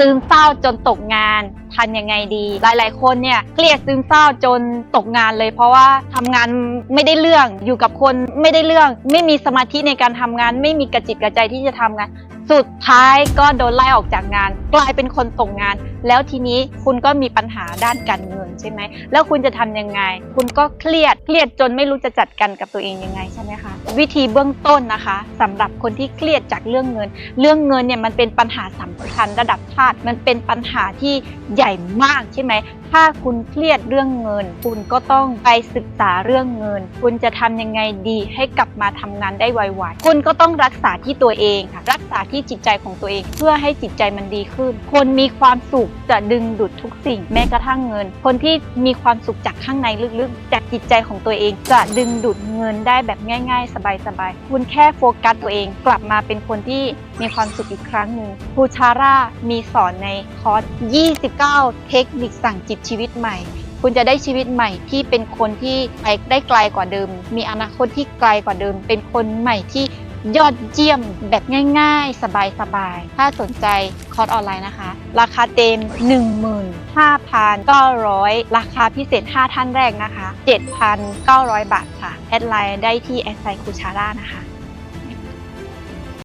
ซึมเศร้าจนตกงานทันยังไงดี หลาย ๆ คนเนี่ยเครียดซึมเศร้าจนตกงานเลย เพราะว่าทำงานไม่ได้เรื่องอยู่กับคนไม่ได้เรื่อง ไม่มีสมาธิในการทำงาน ไม่มีกระจิตกระใจที่จะทำงาน สุดท้ายก็โดนไล่ออกจากงาน กลายเป็นคนตกงาน แล้วทีนี้คุณก็มีปัญหาด้านการเงิน ใช่ไหม แล้วคุณจะทำยังไง คุณก็เครียด เครียดจนไม่รู้จะจัดการกับตัวเองยังไงใช่ไหมคะ วิธีเบื้องต้นนะคะสำหรับคนที่เครียดจากเรื่องเงิน เรื่องเงินเนี่ยมันเป็นปัญหาสำคัญระดับชาติ มันเป็นปัญหาที่ใหญ่มากใช่ไหม ถ้าคุณเครียดเรื่องเงิน คุณก็ต้องไปศึกษาเรื่องเงิน คุณจะทำยังไงดีให้กลับมาทำงานได้ไวๆ คุณก็ต้องรักษาที่ตัวเองค่ะ รักษาที่จิตใจของตัวเอง เพื่อให้จิตใจมันดีขึ้น คนมีความสุขจะดึงดูดทุกสิ่งแม้กระทั่งเงิน คนที่ที่มีความสุขจากข้างในลึกๆ จากจิตใจของตัวเอง จะดึงดูดเงินได้แบบง่าย ๆ สบายๆ คุณแค่โฟกัสตัวเองกลับมาเป็นคนที่มีความสุขอีกครั้งหนึ่งภูชาร่ามีสอนในคอร์ส 29 เทคนิคสั่งจิตชีวิตใหม่คุณจะได้ชีวิตใหม่ที่เป็นคนที่ไปได้ไกลกว่าเดิม มีอนาคตที่ไกลกว่าเดิม เป็นคนใหม่ที่ ยอดเยี่ยมแบบง่ายๆ สบายๆ ถ้าสนใจคอร์สออนไลน์นะคะ ราคาเต็ม 15,900 ราคาพิเศษ 5 ท่านแรกนะคะ 7,900 บาทค่ะ แอดไลน์ได้ที่แอดไซคูชาร่านะคะ